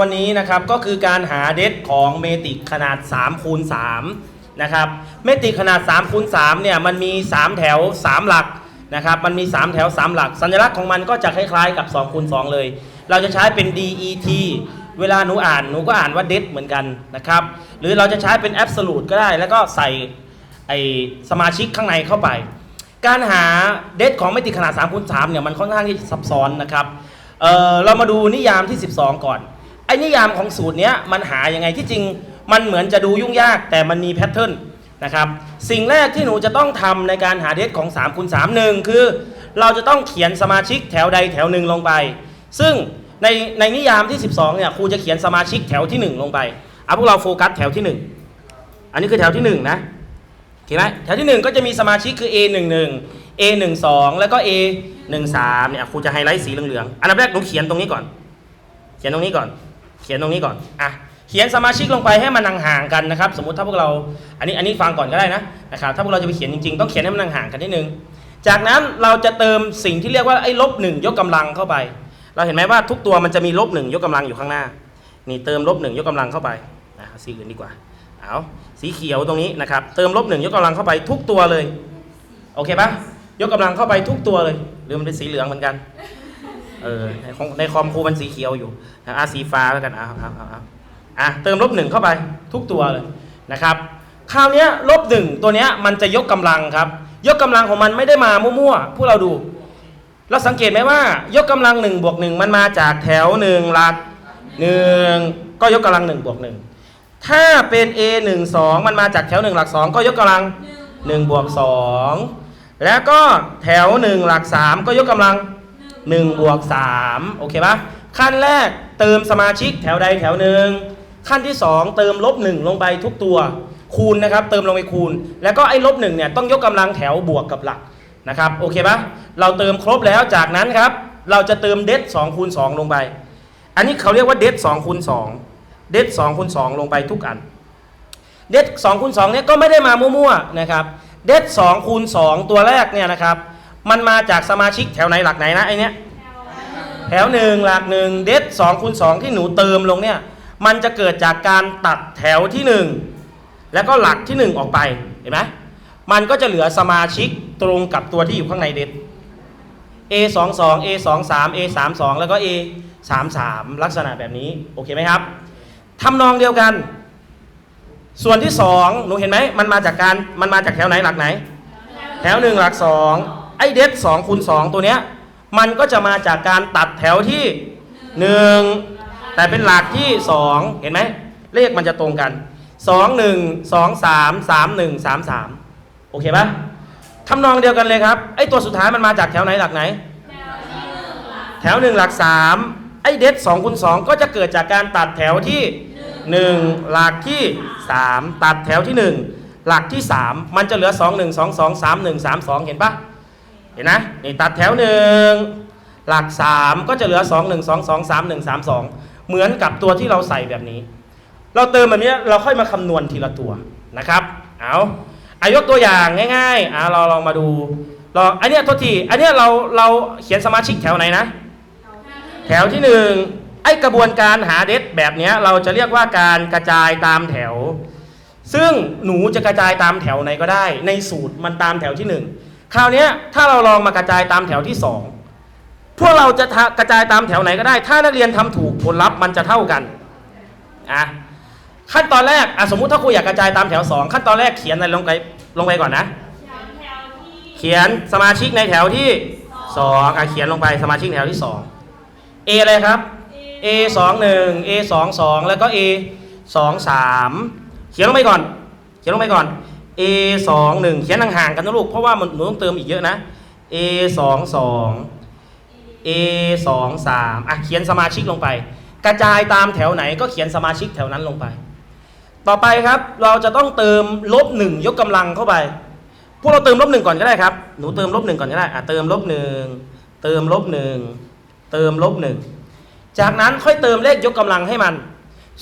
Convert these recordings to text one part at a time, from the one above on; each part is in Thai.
วันนี้นะครับก็คือการหาเดทของเมติกขนาด3คูณ3นะครับเมติกขนาด3คูณ3เนี่ยมันมี 3 แถว 3 หลักนะครับมันมี 3 แถว 3 หลัก สัญลักษณ์ของมันก็จะคล้ายๆกับ2คูณ2เลย เราจะใช้เป็น DET เวลาหนูอ่านหนูก็อ่านว่าเดทเหมือนกันนะครับหรือเราจะใช้เป็น absolute ก็ได้ แล้วก็ใส่ไอสมาชิกข้างในเข้าไป การหาเดทของเมติกขนาด3คูณ3เนี่ยมันค่อนข้างที่ซับซ้อนนะครับเออเรามาดูนิยามที่ 12 ก่อน ไอ้นิยามของสูตรเนี้ยมันหายังไงที่จริง มันเหมือนจะดูยุ่งยากแต่มันมีแพทเทิร์นนะครับสิ่งแรกที่หนูจะต้องทำในการหาเดทของ3คูณ3หนึ่งคือ เราจะต้องเขียนสมาชิกแถวใดแถวหนึ่งลงไป ซึ่งในในนิยามที่ 12เนี่ยครูจะเขียนสมาชิกแถวที่ 1 ลงไปเอาพวกเราโฟกัสแถวที่ 1 อันนี้คือแถวที่ 1 นะโอเคไหมแถวที่ 1 ก็จะมีสมาชิกคือ A 1 1 A 1 2 แล้วก็ A 1 3 เนี่ยครูจะไฮไลท์สีเหลืองๆอันดับแรกหนูเขียนตรงนี้ก่อน เขียนตรงนี้ก่อน ขียนตรงนี้ก่อนอะเขียนสมาชิกลงไปให้มันห่างๆกันนะครับ สมมติถ้าพวกเราอันนี้อันนี้ฟังก่อนก็ได้นะนะครับถ้าพวกเราจะไปเขียนจริงๆ ต้องเขียนให้มันห่างๆกันนิดนึงจากนั้นเราจะเติมสิ่งที่เรียกว่าไอ้ลบหนึ่งยกกำลังเข้าไป เราเห็นไหมว่าทุกตัวมันจะมีลบหนึ่งยกกำลังอยู่ข้างหน้า นี่เติมลบหนึ่งยกกำลังเข้าไปนะสีอื่นดีกว่าเอาสีเขียวตรงนี้นะครับเติมลบหนึ่งยกกำลังเข้าไปทุกตัวเลยโอเคปะยกกำลังเข้าไปทุกตัวเลยหรือมันเป็นสีเหลืองเหมือนกัน เออในของในคอมครูมันสีเขียวอยู่นะอะสีฟ้าแล้วกันอะอะอะอะอะเติมลบหนึ่งเข้าไปทุกตัวเลยนะครับคราวนี้ลบหนึ่งตัวเนี้ยมันจะยกกำลังครับ ยกกำลังของมันไม่ได้มามั่วๆพวกเราดู เราสังเกตไหมว่า ยกกำลังหนึ่งบวกหนึ่งมันมาจากแถวหนึ่งหลักหนึ่งก็ยกกำลังหนึ่งบวกหนึ่งถ้าเป็น A หนึ่งสองมันมาจากแถวหนึ่งหลักสองก็ยกกำลังหนึ่งบวกสองแล้วก็แถวหนึ่งหลักสามก็ยกกำลัง 1บวก3โอเคปะขั้นแรกเติมสมาชิกแถวใดแถวหนึ่งขั้นที่ 2 เติมลบ1ลงไปทุกตัวคูณนะครับ เติมลงไปคูณ แล้วก็ไอ้ลบ1เนี่ยต้องยกกำลังแถวบวกกับหลักนะครับโอเคปะเราเติมครบแล้วจากนั้นครับ เราจะเติมเดท2คูณ2ลงไป อันนี้เขาเรียกว่าเดท2คูณ2เดท2คูณ2ลงไปทุกอันเดท2คูณ2เนี่ยก็ไม่ได้มามั่วๆนะครับเดท2คูณ2ตัวแรกเนี่ยนะครับ มันมาจากสมาชิกแถวไหนหลักไหนนะไอเนี้ย แถวหนึ่งหลักหนึ่งเดทสองคูณสองที่หนูเติมลงเนี่ยมันจะเกิดจากการตัดแถวที่หนึ่งแล้วก็หลักที่หนึ่งออกไปเห็นไหมมันก็จะเหลือสมาชิกตรงกับตัวที่อยู่ข้างในเดท A 2 2 A 2 3 A 3 2แล้วก็ A 3 3ลักษณะแบบนี้โอเคไหมครับทำนองเดียวกัน ส่วนที่สองหนูเห็นไหมมันมาจากการมันมาจากแถวไหนหลักไหน แถวหนึ่งหลักสองไอเดทสองคูณสองตัวเนี้ย มันก็จะมาจากการตัดแถวที่หนึ่งแต่เป็นหลักที่สองเห็นไหมเลขมันจะตรงกันสองหนึ่งสองสามสามหนึ่งสามสามโอเคปะทำนองเดียวกันเลยครับไอตัวสุดท้ายมันมาจากแถวไหนหลักไหน แถวหนึ่งหลักสามไอเดทสองคูณสองก็จะเกิดจากการตัดแถวที่หนึ่งหลักที่สามตัดแถวที่หนึ่งหลักที่สามมันจะเหลือสองหนึ่งสองสองสามหนึ่งสามสองเห็นปะ เห็นนะนี่ตัดแถวหนึ่งหลักสามก็จะเหลือ 2 1 2 2 3 1 3 2 เหมือนกับตัวที่เราใส่แบบนี้ เราเติมแบบนี้เราค่อยมาคำนวณทีละตัวนะครับเอาอายกตัวอย่างง่ายๆอ่าเราลองมาดูลองอันเนี้ยทษทีอันเนี้ยเราเราเขียนสมาชิกแถวไหนนะ แถวที่หนึ่งไอกระบวนการหาเดทแบบเนี้ยเราจะเรียกว่าการกระจายตามแถว ซึ่งหนูจะกระจายตามแถวไหนก็ได้ ในสูตรมันตามแถวที่หนึ่ง คราวนี้ถ้าเราลองมากระจายตามแถวที่สองพวกเราจะกระจายตามแถวไหนก็ได้ ถ้านักเรียนทำถูกผลลัพธ์มันจะเท่ากันอะขั้นตอนแรกอะสมมุติถ้าครูอยากกระจายตามแถวสองขั้นตอนแรกเขียนอะไรลงไปลงไปก่อนนะ เขียนสมาชิกในแถวที่สองอะเขียนลงไปสมาชิกแถวที่สอง A อะไรครับ A สองหนึ่ง A สองสองแล้วก็ A สองสามเขียนลงไปก่อน เขียนลงไปก่อน A สองหนึ่งเขียนห่างๆกันนะลูก เพราะว่ามันหนูต้องเติมอีกเยอะนะ A สองสอง A สองสามอะเขียนสมาชิกลงไป กระจายตามแถวไหนก็เขียนสมาชิกแถวนั้นลงไป ต่อไปครับเราจะต้องเติมลบหนึ่งยกกำลังเข้าไป พวกเราเติมลบหนึ่งก่อนก็ได้ครับ หนูเติมลบหนึ่งก่อนก็ได้อะเติมลบหนึ่งเติมลบหนึ่งเติมลบหนึ่งจากนั้นค่อยเติมเลขยกกำลังให้มัน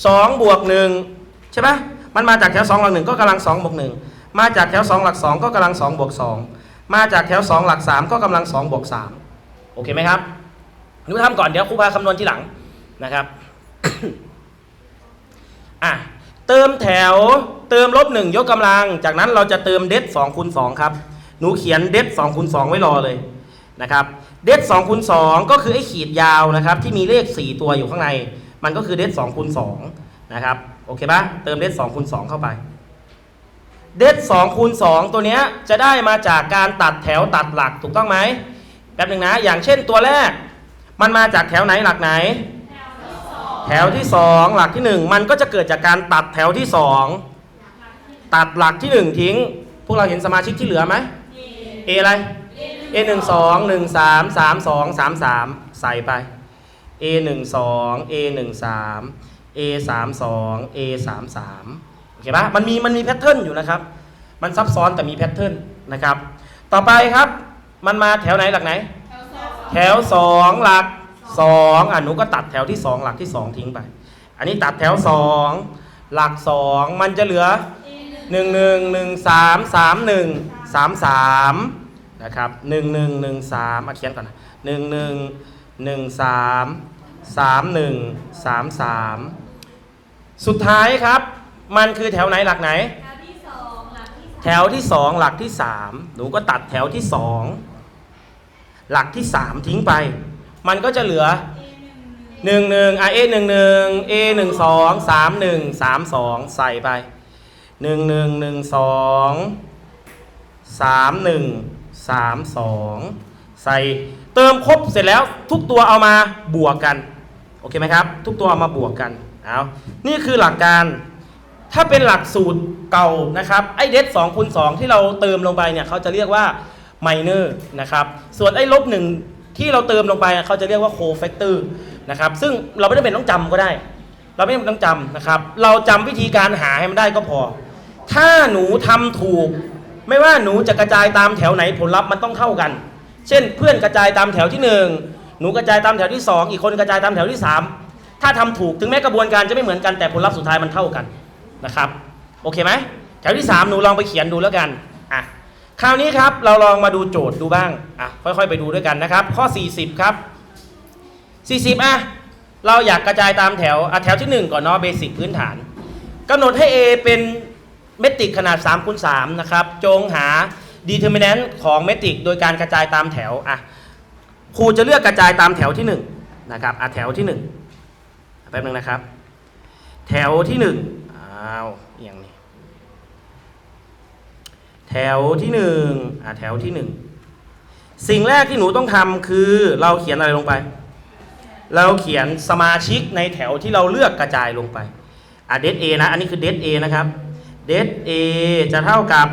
สองบวกหนึ่งใช่ปะมันมาจากแถวสองหลักหนึ่งก็กำลังสองบวกหนึ่ง มาจากแถวสองหลักสองก็กำลังสองบวกสองมาจากแถวสองหลักสามก็กำลังสองบวกสามโอเคไหมครับหนูทำก่อนเดี๋ยวครูพาคำนวณทีหลังนะครับอะเติมแถวเติมลบหนึ่งยกกำลัง จากนั้นเราจะเติมเดฟสองคูณสองครับ หนูเขียนเดฟสองคูณสองไว้รอเลยนะครับ เดฟสองคูณสองก็คือไอ้ขีดยาวนะครับ ที่มีเลข4ตัวอยู่ข้างใน มันก็คือเดฟสองคูณสองนะครับ โอเคปะเติมเดฟสองคูณสองเข้าไป เดดสองคูณสองตัวนี้จะได้มาจากการตัดแถวตัดหลักถูกต้องไหมแบบหนึ่งนะ อย่างเช่นตัวแรก มันมาจากแถวไหนหลักไหน แถวที่สองหลักที่หนึ่งมันก็จะเกิดจากการตัดแถวที่สองตัดหลักที่หนึ่งทิ้ง พวกเราเห็นสมาชิกที่เหลือไหม A อะไร A 1 2 1 3 3 2 3 3 ใส่ไป A 1 2 A 1 3 A 3 2 A 3 3 ห็นไหมันมีมันมีแพทเทิร์นอยู่นะครับ มันซับซ้อนแต่มีแพทเทิร์นนะครับ ต่อไปครับมันมาแถวไหนหลักไหน แถวสองหลักสองอะหนูก็ตัดแถวที่สองหลักที่สองทิ้งไป อันนี้ตัดแถวสองหลักสองมันจะเหลือหนึ่งหนึ่งหนึ่งสามสามหนึ่งสามสามนะครับหนึ่งหนึ่งหนึ่งสามมาเขียนก่อนนะหนึ่งหนึ่งหนึ่งสามสามหนึ่งสามสามสุดท้ายครับ มันคือแถวไหนหลักไหนแถวที่สองหลักที่สามหนูก็ตัดแถวที่สองหลักที่สามทิ้งไป มันก็จะเหลือหนึ่งหนึ่งอะเอหนึ่งหนึ่งเอหนึ่งสองสามหนึ่งสามสองใส่ไปหนึ่งหนึ่งหนึ่งสองสามหนึ่งสามสองใส่เติมครบเสร็จแล้วทุกตัวเอามาบวกกัน โอเคไหมครับ ทุกตัวเอามาบวกกันเอานี่คือหลักการ ถ้าเป็นหลักสูตรเก่านะครับไอเดส2คูณ2ที่เราเติมลงไปเนี่ยเขาจะเรียกว่าไมเนอร์นะครับส่วนไอ้ลบหนึ่งที่เราเติมลงไปเขาจะเรียกว่าโคแฟกเตอร์นะครับซึ่งเราไม่ได้เป็นต้องจำก็ได้ เราไม่ต้องจำนะครับ เราจำวิธีการหาให้มันได้ก็พอ ถ้าหนูทำถูก ไม่ว่าหนูจะกระจายตามแถวไหนผลลัพธ์มันต้องเท่ากัน เช่นเพื่อนกระจายตามแถวที่หนึ่งหนูกระจายตามแถวที่สองอีกคนกระจายตามแถวที่สามถ้าทำถูกถึงแม้กระบวนการจะไม่เหมือนกันแต่ผลลัพธ์สุดท้ายมันเท่ากัน นะครับโอเคไหมแถวที่ 3 หนูลองไปเขียนดูแล้วกันอะคราวนี้ครับเราลองมาดูโจทย์ดูบ้างอะค่อยๆไปดูด้วยกันนะครับ ข้อ 40 ครับ 40อะเราอยากกระจายตามแถวอะแถวที่ 1 ก่อนเนาะเบสิกพื้นฐานกำหนดให้ A เป็นเมตริกขนาด3คูณ3นะครับจงหา determinant ของเมตริกโดยการกระจายตามแถวอะครูจะเลือกกระจายตามแถวที่1นะครับอะแถวที่1แป๊บนึงนะครับ แถวที่หนึ่ง อ้าวอย่างนี้ แถวที่หนึ่งอ่าแถวที่หนึ่งสิ่งแรกที่หนูต้องทำคือเราเขียนอะไรลงไป เราเขียนสมาชิกในแถวที่เราเลือกกระจายลงไปอะเดทเอนะ อันนี้คือเดทเอนะครับเดทเอจะเท่ากับ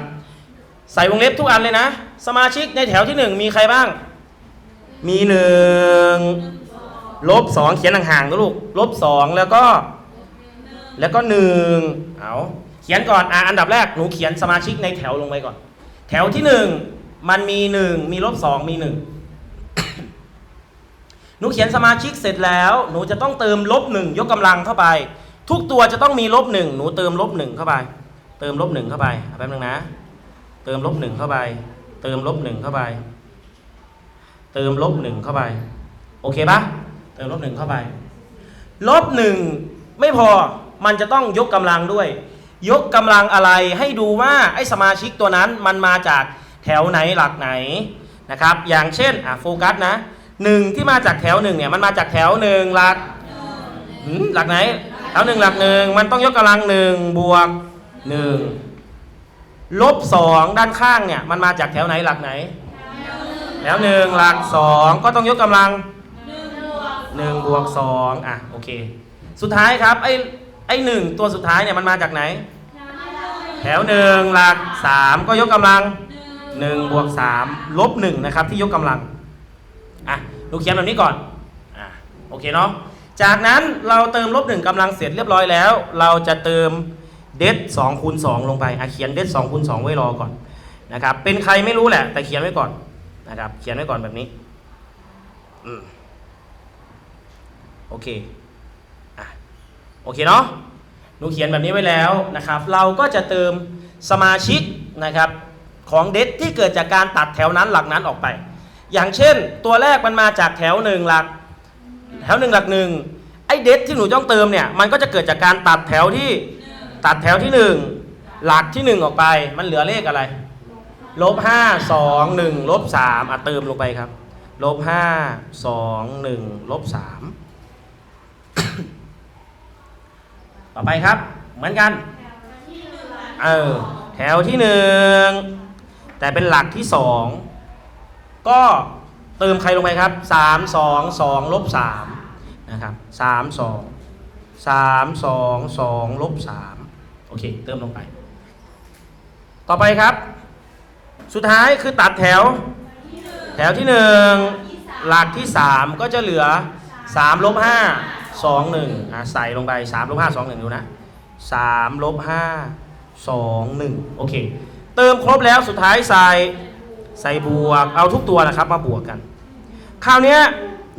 ใส่วงเล็บทุกอันเลยนะ สมาชิกในแถวที่หนึ่งมีใครบ้าง มีหนึ่งลบสองเขียนห่างๆนะลูกลบสองแล้วก็ แล้วก็หนึ่งเอาเขียนก่อนอะอันดับแรกหนูเขียนสมาชิกในแถวลงไปก่อน แถวที่หนึ่งมันมีหนึ่งมีลบสองมีหนึ่งหนูเขียนสมาชิกเสร็จแล้ว หนูจะต้องเติมลบหนึ่งยกกำลังเข้าไป ทุกตัวจะต้องมีลบหนึ่งหนูเติมลบหนึ่งเข้าไป เติมลบหนึ่งเข้าไปอะแป๊บนึงนะ เติมลบหนึ่งเข้าไป เติมลบหนึ่งเข้าไป เติมลบหนึ่งเข้าไป โอเคปะเติมลบหนึ่งเข้าไป ลบหนึ่งไม่พอ มันจะต้องยกกำลังด้วย ยกกำลังอะไรให้ดูว่าไอ้สมาชิกตัวนั้นมันมาจากแถวไหนหลักไหนนะครับ อย่างเช่นอะโฟกัสนะหนึ่งที่มาจากแถวหนึ่งเนี่ยมันมาจากแถวหนึ่งหลักหลักไหนแถวหนึ่งหลักหนึ่งมันต้องยกกำลังหนึ่งบวกหนึ่งลบสองด้านข้างเนี่ยมันมาจากแถวไหนหลักไหน แถวหนึ่งหลักสองก็ต้องยกกำลังหนึ่งบวกสองอะโอเค สุดท้ายครับไอ้ ไอ้หนึ่งตัวสุดท้ายเนี่ยมันมาจากไหน แถวหนึ่งหลักสามก็ยกกำลังหนึ่งบวกสามลบหนึ่งนะครับที่ยกกำลังอะดูเขียนแบบนี้ก่อนอะโอเคเนาะจากนั้นเราเติมลบหนึ่งกำลังเสร็จเรียบร้อยแล้ว เราจะเติมเดสสองคูณสองลงไปอะเขียนเดสสองคูณสองไว้รอก่อนนะครับเป็นใครไม่รู้แหละ แต่เขียนไว้ก่อนนะครับเขียนไว้ก่อนแบบนี้อืมโอเค โอเคเนาะหนูเขียนแบบนี้ไว้แล้วนะครับ เราก็จะเติมสมาชิกนะครับของเดทที่เกิดจากการตัดแถวนั้นหลักนั้นออกไป อย่างเช่น ตัวแรกมันมาจากแถวหนึ่งหลัก แถวหนึ่งหลักหนึ่งไอ้เดทที่หนูต้องเติมเนี่ยมันก็จะเกิดจากการตัดแถวที่ตัดแถวที่หนึ่งหลักที่หนึ่งออกไป มันเหลือเลขอะไรลบห้าสองหนึ่งลบสามอะเติมลงไปครับลบห้าสองหนึ่งลบสาม ต่อไปครับ เหมือนกัน เออ แถวที่หนึ่งแต่เป็นหลักที่สองก็เติมใครลงไปครับสามสองสองลบสามนะครับสามสองสามสองสองลบสามโอเค เติมลงไป ต่อไปครับ สุดท้ายคือตัดแถว แถวที่หนึ่งหลักที่สามก็จะเหลือสามลบห้า สองหนึ่งอะใส่ลงไปสามลบห้าสองหนึ่งดูนะสามลบห้าสองหนึ่งโอเคเติมครบแล้วสุดท้ายใส่ใส่บวกเอาทุกตัวนะครับมาบวกกัน คราวนี้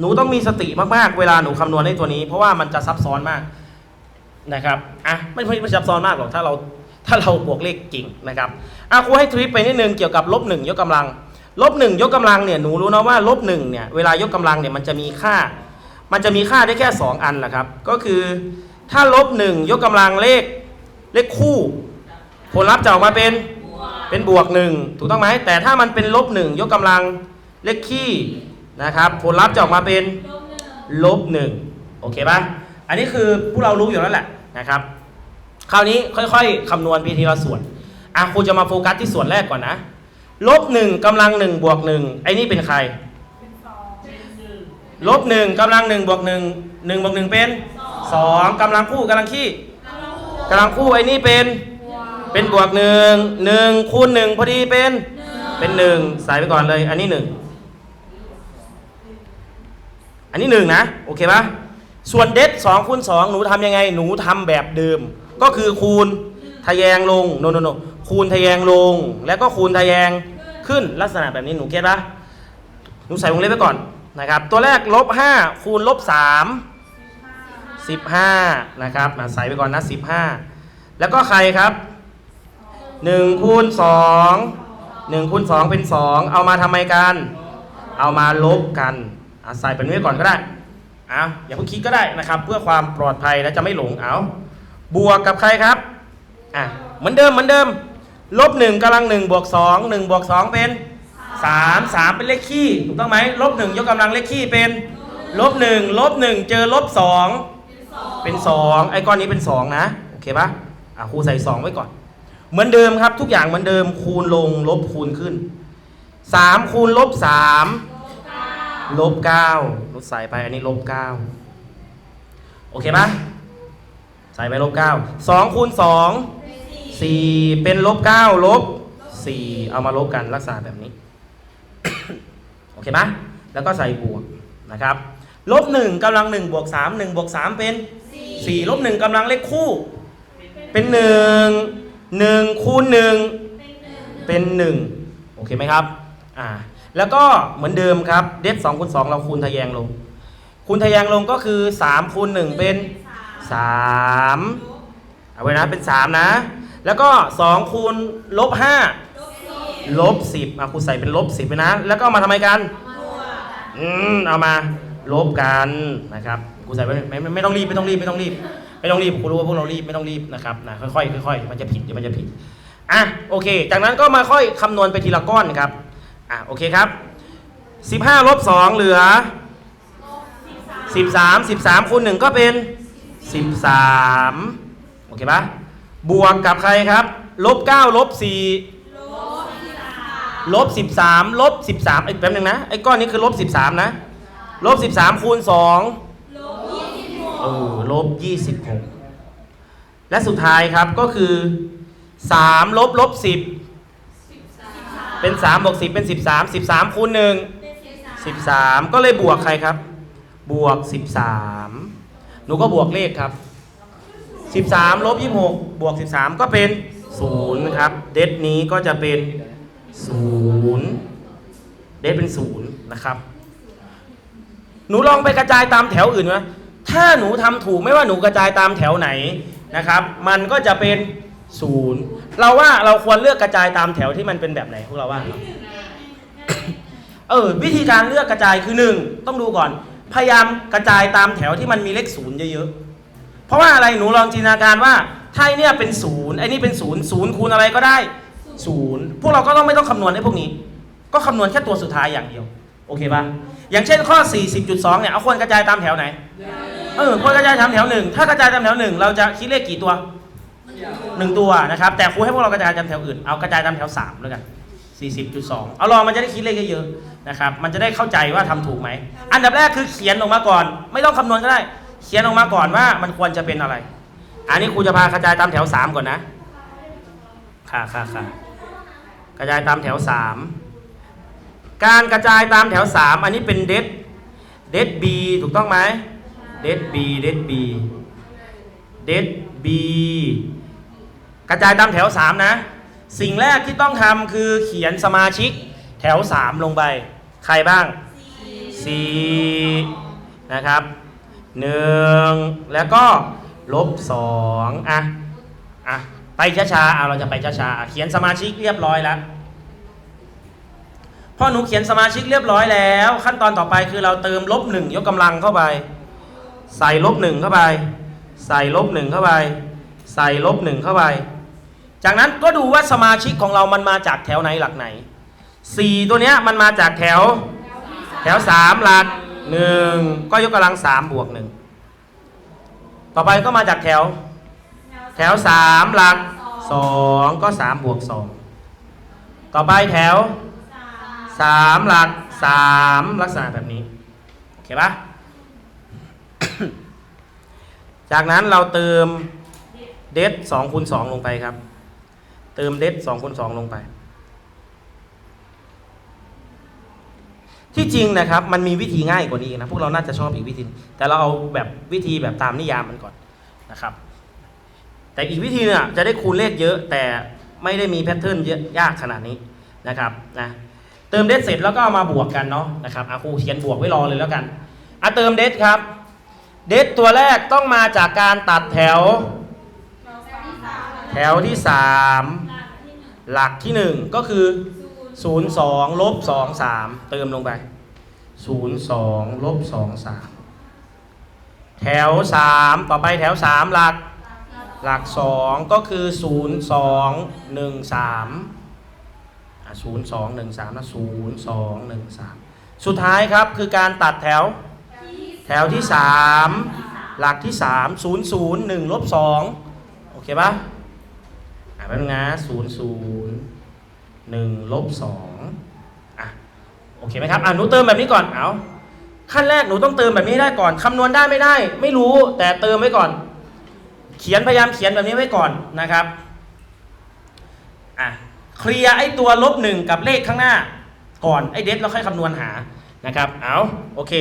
หนูต้องมีสติมากๆ เวลาหนูคำนวณในตัวนี้ เพราะว่ามันจะซับซ้อนมากนะครับอะไม่ไม่ไม่ซับซ้อนมากหรอกถ้าเราถ้าเราบวกเลขจริงนะครับอะครูให้ทริปไปนิดนึงเกี่ยวกับลบหนึ่งยกกำลังลบหนึ่งยกกำลังเนี่ยหนูรู้นะว่าลบหนึ่งเนี่ยเวลายกกำลังเนี่ยมันจะมีค่า มันจะมีค่าได้แค่ 2 อันนะครับ ก็คือถ้าลบหนึ่งยกกำลังเลขเลขคู่ ผลลัพธ์จะออกมาเป็นเป็นบวกหนึ่งถูกต้องไหมแต่ถ้ามันเป็นลบหนึ่งยกกำลังเลขคี่นะครับ ผลลัพธ์จะออกมาเป็นลบหนึ่งโอเคปะอันนี้คือพวกเรารู้อยู่แล้วแหละนะครับ คราวนี้ค่อยๆคำนวณพีทีละส่วนอะครูจะมาโฟกัสที่ส่วนแรกก่อนนะลบหนึ่งกำลังหนึ่งบวกหนึ่งไอ้นี่เป็นใคร ลบหนึ่งกำลังหนึ่งบวกหนึ่งหนึ่งบวกหนึ่งเป็นสองกำลังคู่กำลังขี้กำลังคู่ไอ้นี่เป็น เป็นบวกหนึ่งหนึ่งคูณหนึ่งพอดีเป็นเป็นหนึ่งใส่ไปก่อนเลย อันนี้หนึ่งอันนี้หนึ่งนะโอเคปะส่วนเด็ดสองคูณสองหนูทำยังไงหนูทำแบบเดิม ก็คือคูณทะแยงลงโนโนโนคูณทะแยงลง แล้วก็คูณทะแยงขึ้นลักษณะแบบนี้หนูเก็ตปะหนูใส่วงเล็บไว้ก่อน นะครับ ตัวแรกลบห้าคูณลบสามสิบห้านะครับใส่ไปก่อนนะสิบห้าแล้วก็ใครครับหนึ่งคูณสองหนึ่งคูณสองเป็นสองเอามาทำไมกัน เอามาลบกันอะใส่เป็นไว้ก่อนก็ได้เอาอย่าเพิ่งคิดก็ได้นะครับ เพื่อความปลอดภัยและจะไม่หลงเอาบวกกับใครครับอะเหมือนเดิมเหมือนเดิมลบหนึ่งกำลังหนึ่งบวกสองหนึ่งบวกสองเป็น สามสามเป็นเลขคี่ถูกต้องไหมลบหนึ่งยกกำลังเลขคี่เป็นลบหนึ่งลบหนึ่งเจอลบสองเป็นสองไอ้ก้อนนี้เป็นสองนะโอเคปะอะครูใส่สองไว้ก่อน เหมือนเดิมครับ ทุกอย่างเหมือนเดิมคูณลงลบคูณขึ้นสามคูณลบสามลบเก้าลดใส่ไปอันนี้ลบเก้าโอเคปะใส่ไปลบเก้าสองคูณสองสี่เป็นลบเก้าลบสี่เอามาลบกันลักษณะแบบนี้ โอเคปะแล้วก็ใส่บวกนะครับลบหนึ่งกำลังหนึ่งบวกสามหนึ่งบวกสามเป็นสี่ลบหนึ่งกำลังเลขคู่ เป็นหนึ่งหนึ่งคูณหนึ่งเป็นหนึ่งโอเคไหมครับอ่าแล้วก็เหมือนเดิมครับเดฟสองคูณสองเราคูณทะแยงลง คูณทะแยงลงก็คือสามคูณหนึ่งเป็นสามเอาไว้นะเป็นสามนะ แล้วก็สองคูณลบห้า ลบสิบอะครูใส่เป็นลบสิบไปนะ แล้วก็มาทำไมกัน อืมเอามาลบกันนะครับครูใส่ไว้ไม่ไม่ไม่ต้องรีบไม่ต้องรีบไม่ต้องรีบ ไม่ต้องรีบครูรู้ว่าพวกเรารีบไม่ต้องรีบนะครับนะค่อยๆค่อยๆมันจะผิดเดี๋ยวมันจะผิดอะโอเค จากนั้นก็มาค่อยคำนวณไปทีละก้อนครับอะโอเคครับ 15ลบ2เหลือ 13 13คูณ1ก็เป็น 13โอเคปะบวกกับใครครับลบ9ลบ4 ลบ13ลบ13ไอ้แป๊บนึงนะไอ้ก้อนนี้คือลบ13นะลบ13คูณ2เออลบยี่สิบหกและสุดท้ายครับก็คือสามลบลบสิบเป็นสามบวกสิบเป็นสิบสามสิบสามคูณหนึ่งสิบสามก็เลยบวกใครครับ บวกสิบสามหนูก็บวกเลขครับสิบสามลบยี่หกบวกสิบสามก็เป็นศูนย์ครับ เดทนี้ก็จะเป็น ศูนย์เดทเป็นศูนย์นะครับ หนูลองไปกระจายตามแถวอื่นไหมถ้าหนูทำถูกไม่ว่าหนูกระจายตามแถวไหนนะครับ มันก็จะเป็นศูนย์เราว่าเราควรเลือกกระจายตามแถวที่มันเป็นแบบไหนพวกเราว่าเออวิธีการเลือกกระจายคือหนึ่งต้องดูก่อน พยายามกระจายตามแถวที่มันมีเลขศูนย์เยอะๆเพราะว่าอะไรหนูลองจินตนาการว่าถ้าเนี่ยเป็นศูนย์ไอ้นี่เป็นศูนย์ศูนย์คูณอะไรก็ได้ ศูนย์พวกเราก็ต้องไม่ต้องคำนวณให้พวกนี้ ก็คำนวณแค่ตัวสุดท้ายอย่างเดียว โอเคปะอย่างเช่นข้อ 40.2 เนี่ย เอาควรกระจายตามแถวไหน เออควรกระจายตามแถวหนึ่งถ้ากระจายตามแถวหนึ่งเราจะคิดเลขกี่ตัวหนึ่งตัวนะครับ แต่ครูให้พวกเรากระจายตามแถวอื่น เอากระจายตามแถวสามแล้วกัน 40.2 เอาลองมันจะได้คิดเลขเยอะๆนะครับ มันจะได้เข้าใจว่าทำถูกไหม อันดับแรกคือเขียนออกมาก่อน ไม่ต้องคำนวณก็ได้ เขียนออกมาก่อนว่ามันควรจะเป็นอะไร อันนี้ครูจะพากระจายตามแถวสามก่อนนะ ค่ะค่ะค่ะ กระจายตามแถวสามการกระจายตามแถวสามอันนี้เป็นเดดเดดบีถูกต้องไหมเดดบีเดดบีเดดบีกระจายตามแถวสามนะ สิ่งแรกที่ต้องทำคือเขียนสมาชิกแถวสามลงไป ใครบ้างสี่นะครับหนึ่งแล้วก็ลบสองอะ อะ ไปช้าๆเอาเราจะไปช้าๆเขียนสมาชิกเรียบร้อยแล้วพ่อหนูเขียนสมาชิกเรียบร้อยแล้ว ขั้นตอนต่อไปคือเราเติมลบหนึ่งยกกำลังเข้าไป ใส่ลบหนึ่งเข้าไป ใส่ลบหนึ่งเข้าไป ใส่ลบหนึ่งเข้าไป จากนั้นก็ดูว่าสมาชิกของเรามันมาจากแถวไหนหลักไหนสี่ตัวเนี้ยมันมาจากแถว แถวสามหลักหนึ่งก็ยกกำลังสามบวกหนึ่งต่อไปก็มาจากแถว แถวสามหลักสองก็สามบวกสองต่อไปแถวสามหลักสามลักษณะแบบนี้ โอเคปะจากนั้นเราเติมเดฟสองคูณสองลงไปครับ เติมเดฟสองคูณสองลงไป ที่จริงนะครับ มันมีวิธีง่ายกว่านี้นะ พวกเราน่าจะชอบอีกวิธี แต่เราเอาแบบวิธีแบบตามนิยามมันก่อนนะครับ แต่อีกวิธีหนึงอะจะได้คูณเลขเยอะ แต่ไม่ได้มีแพทเทิร์นเยอะยากขนาดนี้นะครับนะเติมเดทเสร็จแล้วก็เอามาบวกกันเนาะนะครับอาครูเขียนบวกไว้รอเลยแล้วกันอะเติมเดทครับ เดทตัวแรกต้องมาจากการตัดแถว แถวที่ 3 หลักที่ 1 ก็คือ 0 2ลบ2 3 เติมลงไป 0 2ลบ2 3 แถว 3 ต่อไปแถว 3 หลัก หลัก 2 ก็คือ 0 2 1 3ศูนย์สองหนึ่งสามนะศูนย์สองหนึ่งสามสุดท้ายครับคือการตัดแถว แถวที่สามหลักที่สามศูนย์ศูนย์หนึ่งลบสองโอเคปะอะแป๊บนึงนะศูนย์ศูนย์หนึ่งลบสองอะโอเคไหมครับอะหนูเติมแบบนี้ก่อนเอาขั้นแรกหนูต้องเติมแบบนี้ได้ก่อนคำนวณได้ไม่ได้ ไม่รู้แต่เติมไว้ก่อน เขียนพยายามเขียนแบบนี้ไว้ก่อนนะครับอะเคลียร์ไอ้ตัวลบหนึ่งกับเลขข้างหน้าก่อนไอ้เดฟเราค่อยคำนวณหานะครับเอาโอเค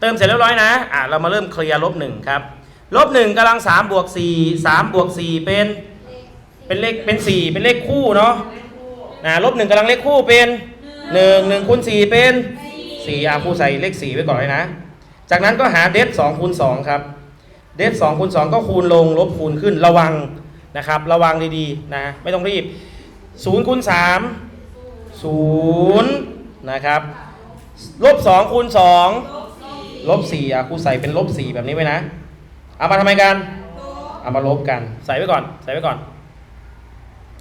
เติมเสร็จเรียบร้อยนะอะเรามาเริ่มเคลียร์ลบหนึ่งครับลบหนึ่งกำลังสามบวกสี่สามบวกสี่เป็นเป็นเลขเป็นสี่เป็นเลขคู่เนาะนะลบหนึ่งกำลังเลขคู่เป็นหนึ่งหนึ่งคูณสี่เป็นสี่อะครูใส่เลขสี่ไว้ก่อนเลยนะ จากนั้นก็หาเดฟสองคูณสองครับ เดฟสองคูณสองก็คูณลงลบคูณขึ้นระวังนะครับ ระวังดีๆนะไม่ต้องรีบศูนย์คูณสามศูนย์นะครับลบสองคูณสองลบสี่อะครูใส่เป็นลบสี่แบบนี้ไว้นะเอามาทำไมกันเอามาลบกันใส่ไว้ก่อนใส่ไว้ก่อน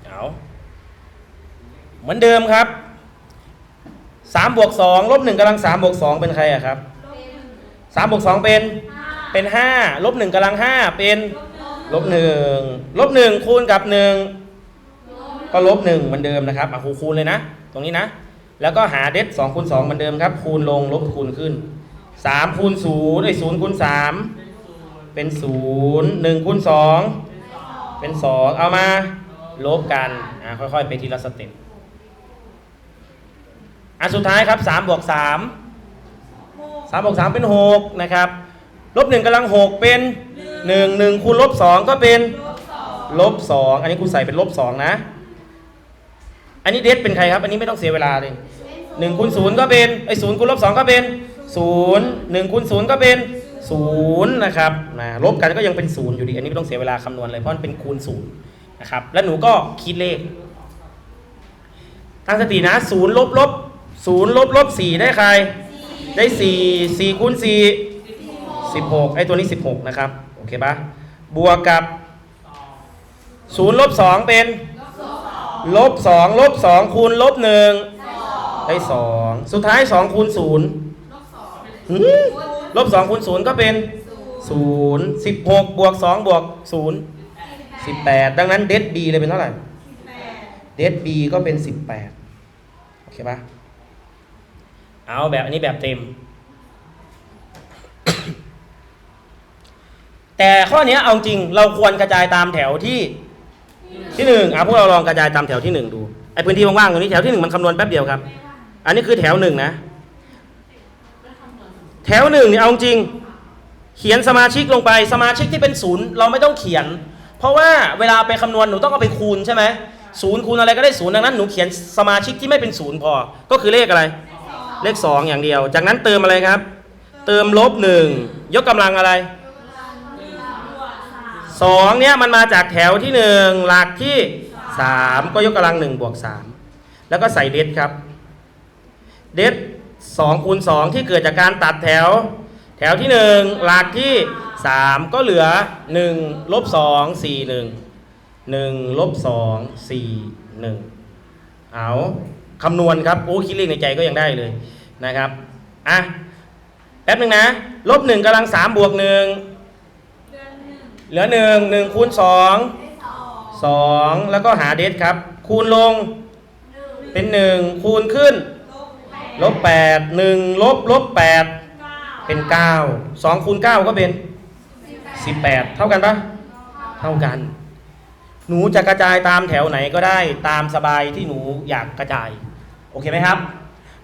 เอาเหมือนเดิมครับสามบวกสองลบหนึ่งกำลังสามบวกสองเป็นใครอะครับสามบวกสองเป็น เป็นห้าลบหนึ่งกำลังห้าเป็นลบหนึ่งลบหนึ่งคูณกับหนึ่งก็ลบหนึ่งเหมือนเดิมนะครับอะครูคูณเลยนะ ตรงนี้นะ แล้วก็หาเด็ดสองคูณสองเหมือนเดิมครับ คูณลงลบคูณขึ้นสามคูณศูนย์ไอ้ศูนย์คูณสามเป็นศูนย์หนึ่งคูณสองเป็นสองเอามาลบกันอะค่อยๆ ไปทีละสเต็ปอะสุดท้ายครับสามบวกสามสามบวกสามเป็นหกนะครับ ลบหนึ่งกำลังหกเป็นหนึ่งหนึ่งคูณลบสองก็เป็นลบสองอันนี้ครูใส่เป็นลบสองนะ อันนี้เดทเป็นใครครับ อันนี้ไม่ต้องเสียเวลาเลยหนึ่งคูณศูนย์ก็เป็นไอ้ศูนย์คูณลบสองก็เป็นศูนย์หนึ่งคูณศูนย์ก็เป็นศูนย์นะครับนะลบกันก็ยังเป็นศูนย์อยู่ดี อันนี้ไม่ต้องเสียเวลาคำนวณเลยเพราะมันเป็นคูณศูนย์นะครับ แล้วหนูก็คิดเลขตั้งสตินะศูนย์ลบลบศูนย์ลบลบสี่ได้ใคร ได้สี่สี่คูณสี่ สิบหกไอ้ตัวนี้สิบหกนะครับ โอเคปะบวกกับศูนย์ลบสองเป็น ลบสองลบสองคูณ ลบหนึ่งได้สองสุดท้ายสองคูณศูนย์หืมลบสองคูณศูนย์ก็เป็นศูนย์สิบหกบวกสองบวกศูนย์สิบแปดดังนั้นเดดบีเลยเป็นเท่าไหร่เดดบีก็เป็นสิบแปดโอเคปะเอาแบบอันนี้แบบเต็ม แต่ข้อนี้เอาจริงเราควรกระจายตามแถวที่ที่หนึ่งอะพวกเราลองกระจายตามแถวที่หนึ่งดูไอ้พื้นที่ว่างๆตรงนี้แถวที่หนึ่งมันคำนวณแป๊บเดียวครับ อันนี้คือแถวหนึ่งนะ แถวหนึ่งเนี่ยเอาจริง เขียนสมาชิกลงไปสมาชิกที่เป็นศูนย์เราไม่ต้องเขียน เพราะว่าเวลาไปคำนวณหนูต้องเอาไปคูณใช่ไหมศูนย์คูณอะไรก็ได้ศูนย์ดังนั้นหนูเขียนสมาชิกที่ไม่เป็นศูนย์พอ ก็คือเลขอะไร เลขสองอย่างเดียว จากนั้นเติมอะไรครับ เติมลบหนึ่งยกกำลังอะไร สองเนี่ยมันมาจากแถวที่หนึ่งหลักที่สามก็ยกกำลังหนึ่งบวกสามแล้วก็ใส่เดดครับเดดสองคูณสองที่เกิดจากการตัดแถว แถวที่หนึ่งหลักที่สามก็เหลือหนึ่งลบสองสี่หนึ่งหนึ่งลบสองสี่หนึ่งเอาคำนวณครับ โอ้คิดเลขในใจก็ยังได้เลยนะครับ อะ แป๊บหนึ่งนะ ลบหนึ่งกำลังสามบวกหนึ่ง เหลือหนึ่งหนึ่งคูณสองสองแล้วก็หาเดทครับ คูณลงเป็นหนึ่งคูณขึ้น ลบแปดหนึ่งลบลบแปดเป็นเก้าสองคูณเก้าก็เป็นสิบแปดเท่ากันปะเท่ากัน หนูจะกระจายตามแถวไหนก็ได้ตามสบายที่หนูอยากกระจาย โอเคไหมครับ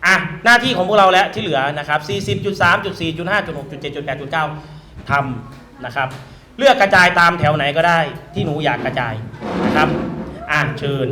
อะหน้าที่ของพวกเราแล้วที่เหลือนะครับ40.3.4.5.6.7.8.9ทำนะครับ เลือกกระจายตามแถวไหนก็ได้ที่หนูอยากกระจายนะครับ อะเชิญ